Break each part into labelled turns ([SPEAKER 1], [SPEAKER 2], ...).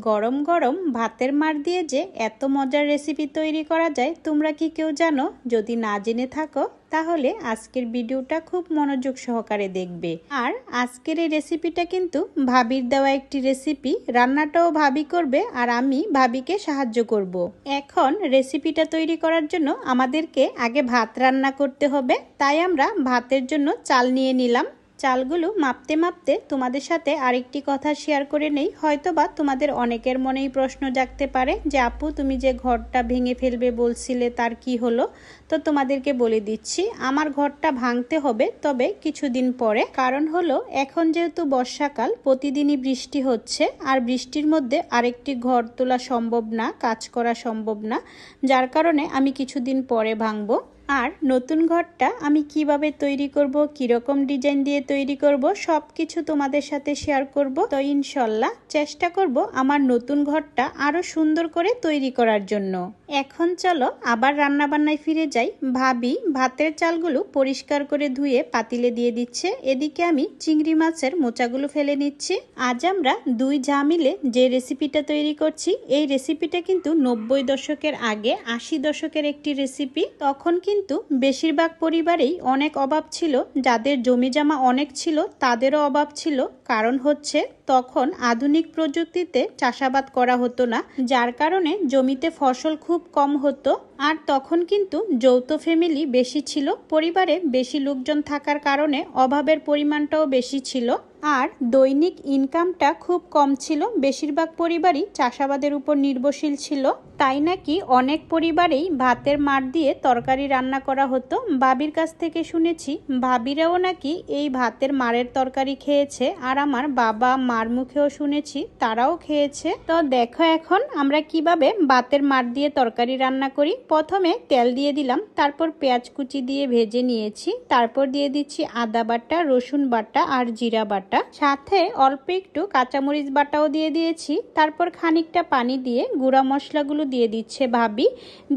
[SPEAKER 1] গরম গরম ভাতের মার দিয়ে যে এত মজার রেসিপি তৈরি করা যায়, তোমরা কি কেউ জানো? যদি না জেনে থাকো, তাহলে আজকের ভিডিওটা খুব মনোযোগ সহকারে দেখবে। আর আজকের এই রেসিপিটা কিন্তু ভাবির দেওয়া একটি রেসিপি রান্নাটাও ভাবি করবে আর আমি ভাবিকে সাহায্য করব। এখন রেসিপিটা তৈরি করার জন্য আমাদেরকে আগে ভাত রান্না করতে হবে, তাই আমরা ভাতের জন্য চাল নিয়ে নিলাম। চালগুলো মাপতে মাপতে তোমাদের সাথে আরেকটি কথা শেয়ার করে নেই। হয়তো বা তোমাদের অনেকের মনেই প্রশ্ন জাগতে পারে যে, আপু, তুমি যে ঘরটা ভেঙে ফেলবে বলছিলে, তার কি হলো? তো তোমাদেরকে বলে দিচ্ছি, আমার ঘরটা ভাঙতে হবে, তবে কিছুদিন পরে। কারণ হলো, এখন যেহেতু বর্ষাকাল, প্রতিদিনই বৃষ্টি হচ্ছে, আর বৃষ্টির মধ্যে আরেকটি ঘর তোলা সম্ভব না, কাজ করা সম্ভব না, যার কারণে আমি কিছুদিন পরে ভাঙবো। আর নতুন ঘরটা আমি কীভাবে তৈরি করব, কীরকম ডিজাইন দিয়ে তৈরি করব সব কিছু তোমাদের সাথে শেয়ার করব। তো ইনশাল্লাহ চেষ্টা করব আমার নতুন ঘরটা আরও সুন্দর করে তৈরি করার জন্য। এখন চলো আবার রান্না বান্নায় ফিরে যাই। ভাবি ভাতের চালগুলো পরিষ্কার করে ধুয়ে পাতিলে দিয়ে দিচ্ছে। এদিকে আমি চিংড়ি মাছের মোচাগুলো ফেলে নিচ্ছি। আজ আমরা দুই যা মিলে যে রেসিপিটা তৈরি করছি, এই রেসিপিটা কিন্তু নব্বই দশকের আগে, আশি দশকের একটি রেসিপি। তখন কিন্তু বেশিরভাগ পরিবারেই অনেক অভাব ছিল। যাদের জমি জামা অনেক ছিল, তাদেরও অভাব ছিল। কারণ হচ্ছে তখন আধুনিক প্রযুক্তিতে চাষাবাদ করা হতো না, যার কারণে জমিতে ফসল খুব কম হতো আর তখন কিন্তু যৌথ ফ্যামিলি বেশি ছিল, পরিবারে বেশি লোকজন থাকার কারণে অভাবের পরিমাণটাও বেশি ছিল আর দৈনিক ইনকামটা খুব কম ছিল, বেশিরভাগ পরিবারই চাষাবাদের উপর নির্ভরশীল ছিল। তাই নাকি অনেক পরিবারেই ভাতের মার দিয়ে তরকারি রান্না করা হতো। ভাবির কাছ থেকে শুনেছি, ভাবিরাও নাকি এই ভাতের মারের তরকারি খেয়েছে আর আমার বাবা মার মুখেও শুনেছি, তারাও খেয়েছে। তো দেখো এখন আমরা কীভাবে বাতের মার দিয়ে তরকারি রান্না করি। প্রথমে তেল দিয়ে দিলাম, তারপর পেঁয়াজ কুচি দিয়ে ভেজে নিয়েছি। তারপর দিয়ে দিচ্ছি আদা বাটা, রসুন বাটা আর জিরা বাটা। সাথে অল্প একটু কাঁচামরিচ বাটাও দিয়ে দিয়েছি। তারপর খানিকটা পানি দিয়ে গুঁড়া মশলাগুলো দিয়ে দিচ্ছে ভাবি।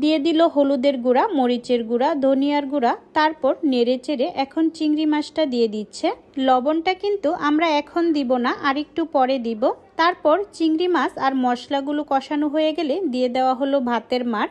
[SPEAKER 1] দিয়ে দিল হলুদের গুঁড়া, মরিচের গুঁড়া, ধনিয়ার গুঁড়া। তারপর নেড়ে চেড়ে এখন চিংড়ি মাছটা দিয়ে দিচ্ছে। লবণটা কিন্তু আমরা এখন দিব না, আর একটু পরে দিব। তারপর চিংড়ি মাছ আর মশলাগুলো কষানো হয়ে গেলে দিয়ে দেওয়া হলো ভাতের মার।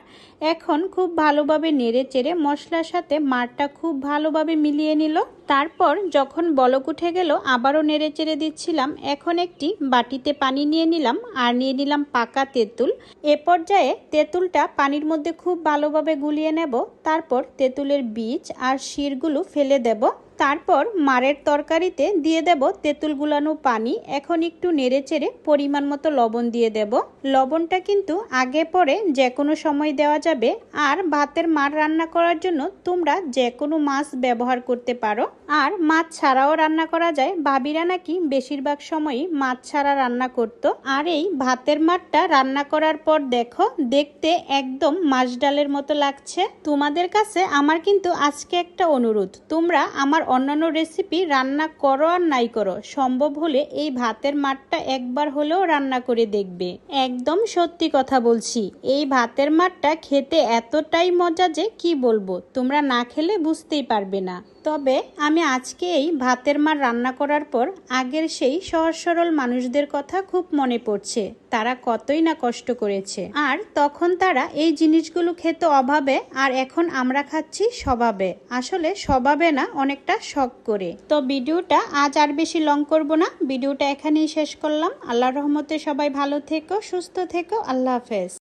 [SPEAKER 1] এখন খুব ভালোভাবে নেড়ে চেড়ে মশলার সাথে মারটা খুব ভালোভাবে মিলিয়ে নিল। তারপর যখন বলক উঠে গেল, আবারও নেড়ে চেড়ে দিচ্ছিলাম। এখন একটি বাটিতে পানি নিয়ে নিলাম আর নিয়ে নিলাম পাকা তেঁতুল। এ পর্যায়ে তেঁতুলটা পানির মধ্যে খুব ভালোভাবে গুলিয়ে নেব। তারপর তেঁতুলের বীজ আর শিরগুলো ফেলে দেব। তারপর মারের তরকারিতে দিয়ে দেব তেঁতুল গুলানো পানি। এখন একটু নেড়ে চেড়ে পরিমাণ মতো লবণ দিয়ে দেব। লবণটা কিন্তু আগে পরে যে কোনো সময় দেওয়া যাবে। আর ভাতের মার রান্না করার জন্য তোমরা যে কোনো মাছ ব্যবহার করতে পারো। আর মাছ ছাড়াও রান্না করা যায়। ভাবিরা নাকি বেশিরভাগ সময়ই মাছ ছাড়া রান্না করতো। আর এই ভাতের মারটা রান্না করার পর দেখো, দেখতে একদম মাছ ডালের মতো লাগছে। তোমাদের কাছে আমার কিন্তু আজকে একটা অনুরোধ। তোমরা আমার অন্যান্য রেসিপি রান্না করো আর নাই করো, সম্ভব হলে এই ভাতের মাঠটা একবার হলেও রান্না করে দেখবে। একদম সত্যি কথা বলছি, এই ভাতের মাঠটা খেতে এতটাই মজা যে কি বলব, তোমরা না খেলে বুঝতেই পারবে না। তবে আমি আজকে এই ভাতের মার রান্না করার পর আগের সেই সহজ সরল মানুষদের কথা খুব মনে পড়ছে, তারা কতই না কষ্ট করেছে। আর তখন তারা এই জিনিসগুলো খেত অভাবে, আর এখন আমরা খাচ্ছি স্বভাবে। আসলে স্বভাবে না, অনেকটা শখ করে। তো ভিডিওটা আজ আর বেশি লং করব না। ভিডিওটা এখানেই শেষ করলাম। আল্লাহ রহমতে সবাই ভালো থেকো, সুস্থ থেকো। আল্লাহ হাফেজ।